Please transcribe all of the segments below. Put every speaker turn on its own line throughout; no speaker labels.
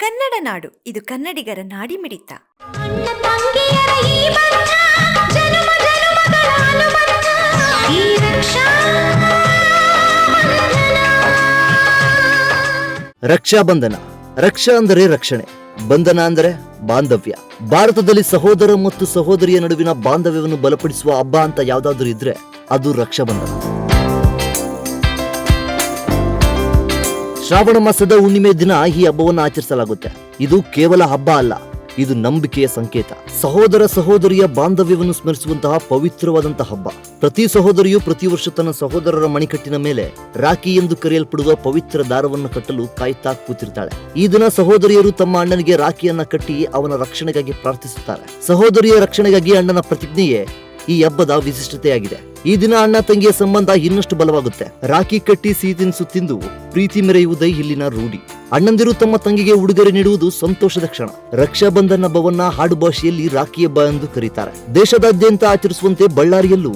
ಕನ್ನಡ ನಾಡು ಇದು ಕನ್ನಡಿಗರ ನಾಡಿ
ಮಿಡಿತ ತಂಗಿಯರ ಈ ಬಂಧ ಜನುಮ ಜನುಮಗಳ ಅನುಬಂಧ ಈ ರಕ್ಷಾ
ರಕ್ಷಾಬಂಧನ ರಕ್ಷಾ ಅಂದರೆ ರಕ್ಷಣೆ ಬಂಧನ ಅಂದರೆ ಬಾಂಧವ್ಯ. ಭಾರತದಲ್ಲಿ ಸಹೋದರ ಮತ್ತು ಸಹೋದರಿಯ ನಡುವಿನ ಬಾಂಧವ್ಯವನ್ನು ಬಲಪಡಿಸುವ ಹಬ್ಬ ಅಂತ ಯಾವ್ದಾದ್ರು ಇದ್ರೆ ಅದು ರಕ್ಷಾಬಂಧನ ಶ್ರಾವಣ ಮಾಸದ ಹುಣ್ಣಿಮೆ ದಿನ ಈ ಹಬ್ಬವನ್ನು ಆಚರಿಸಲಾಗುತ್ತೆ. ಇದು ಕೇವಲ ಹಬ್ಬ ಅಲ್ಲ, ಇದು ನಂಬಿಕೆಯ ಸಂಕೇತ. ಸಹೋದರ ಸಹೋದರಿಯ ಬಾಂಧವ್ಯವನ್ನು ಸ್ಮರಿಸುವಂತಹ ಪವಿತ್ರವಾದಂತಹ ಹಬ್ಬ. ಪ್ರತಿ ಸಹೋದರಿಯು ಪ್ರತಿ ವರ್ಷ ತನ್ನ ಸಹೋದರರ ಮಣಿಕಟ್ಟಿನ ಮೇಲೆ ರಾಖಿ ಎಂದು ಕರೆಯಲ್ಪಡುವ ಪವಿತ್ರ ದಾರವನ್ನು ಕಟ್ಟಲು ಕಾಯ್ತಾ ಕೂತಿರ್ತಾಳೆ. ಈ ದಿನ ಸಹೋದರಿಯರು ತಮ್ಮ ಅಣ್ಣನಿಗೆ ರಾಖಿಯನ್ನ ಕಟ್ಟಿ ಅವನ ರಕ್ಷಣೆಗಾಗಿ ಪ್ರಾರ್ಥಿಸುತ್ತಾರೆ. ಸಹೋದರಿಯ ರಕ್ಷಣೆಗಾಗಿ ಅಣ್ಣನ ಪ್ರತಿಜ್ಞೆಯೇ ಈ ಹಬ್ಬದ ವಿಶಿಷ್ಟತೆಯಾಗಿದೆ. ಈ ದಿನ ಅಣ್ಣ ತಂಗಿಯ ಸಂಬಂಧ ಇನ್ನಷ್ಟು ಬಲವಾಗುತ್ತೆ. ರಾಖಿ ಕಟ್ಟಿ ಸಿಹಿ ತಿನಿಸು ತಿಂದು ಪ್ರೀತಿ ಮೆರೆಯುವುದೇ ಇಲ್ಲಿನ ರೂಢಿ. ಅಣ್ಣಂದಿರು ತಮ್ಮ ತಂಗಿಗೆ ಉಡುಗೊರೆ ನೀಡುವುದು ಸಂತೋಷದ ಕ್ಷಣ. ರಕ್ಷಾಬಂಧನ ಹಬ್ಬವನ್ನ ಹಾಡು ಭಾಷೆಯಲ್ಲಿ ರಾಖಿ ಹಬ್ಬ ಎಂದು ಕರೀತಾರೆ. ದೇಶದಾದ್ಯಂತ ಆಚರಿಸುವಂತೆ ಬಳ್ಳಾರಿಯಲ್ಲೂ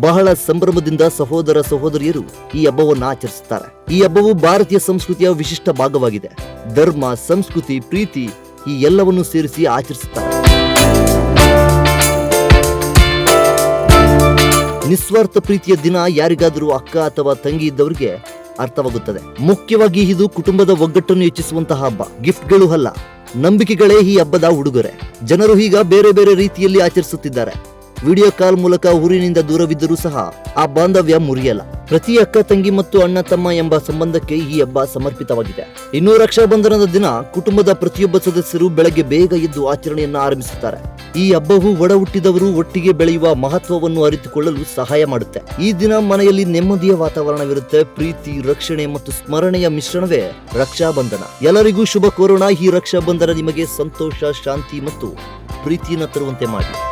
ಬಹಳ ಸಂಭ್ರಮದಿಂದ ಸಹೋದರ ಸಹೋದರಿಯರು ಈ ಹಬ್ಬವನ್ನ ಆಚರಿಸುತ್ತಾರೆ. ಈ ಹಬ್ಬವು ಭಾರತೀಯ ಸಂಸ್ಕೃತಿಯ ವಿಶಿಷ್ಟ ಭಾಗವಾಗಿದೆ. ಧರ್ಮ, ಸಂಸ್ಕೃತಿ, ಪ್ರೀತಿ ಈ ಎಲ್ಲವನ್ನು ಸೇರಿಸಿ ಆಚರಿಸುತ್ತಾರೆ. ನಿಸ್ವಾರ್ಥ ಪ್ರೀತಿಯ ದಿನ ಯಾರಿಗಾದರೂ ಅಕ್ಕ ಅಥವಾ ತಂಗಿ ಇದ್ದವರಿಗೆ ಅರ್ಥವಾಗುತ್ತದೆ. ಮುಖ್ಯವಾಗಿ ಇದು ಕುಟುಂಬದ ಒಗ್ಗಟ್ಟನ್ನು ಹೆಚ್ಚಿಸುವಂತಹ ಹಬ್ಬ. ಗಿಫ್ಟ್ಗಳು ಅಲ್ಲ. ನಂಬಿಕೆಗಳೇ ಈ ಹಬ್ಬದ ಉಡುಗೊರೆ. ಜನರು ಈಗ ಬೇರೆ ಬೇರೆ ರೀತಿಯಲ್ಲಿ ಆಚರಿಸುತ್ತಿದ್ದಾರೆ. ವಿಡಿಯೋ ಕಾಲ್ ಮೂಲಕ ಊರಿನಿಂದ ದೂರವಿದ್ದರೂ ಸಹ ಆ ಬಾಂಧವ್ಯ ಮುರಿಯಲ್ಲ. ಪ್ರತಿ ಅಕ್ಕ ತಂಗಿ ಮತ್ತು ಅಣ್ಣ ತಮ್ಮ ಎಂಬ ಸಂಬಂಧಕ್ಕೆ ಈ ಹಬ್ಬ ಸಮರ್ಪಿತವಾಗಿದೆ. ಇನ್ನು ರಕ್ಷಾಬಂಧನದ ದಿನ ಕುಟುಂಬದ ಪ್ರತಿಯೊಬ್ಬ ಸದಸ್ಯರು ಬೆಳಗ್ಗೆ ಬೇಗ ಎದ್ದು ಆಚರಣೆಯನ್ನು ಆರಂಭಿಸುತ್ತಾರೆ. ಈ ಹಬ್ಬವು ಒಡ ಹುಟ್ಟಿದವರು ಒಟ್ಟಿಗೆ ಬೆಳೆಯುವ ಮಹತ್ವವನ್ನು ಅರಿತುಕೊಳ್ಳಲು ಸಹಾಯ ಮಾಡುತ್ತೆ. ಈ ದಿನ ಮನೆಯಲ್ಲಿ ನೆಮ್ಮದಿಯ ವಾತಾವರಣವಿರುತ್ತೆ. ಪ್ರೀತಿ, ರಕ್ಷಣೆ ಮತ್ತು ಸ್ಮರಣೆಯ ಮಿಶ್ರಣವೇ ರಕ್ಷಾಬಂಧನ ಎಲ್ಲರಿಗೂ ಶುಭ ಕೋರೋಣ. ಈ ರಕ್ಷಾಬಂಧನ ನಿಮಗೆ ಸಂತೋಷ, ಶಾಂತಿ ಮತ್ತು ಪ್ರೀತಿಯನ್ನು ತರುವಂತೆ ಮಾಡಿ.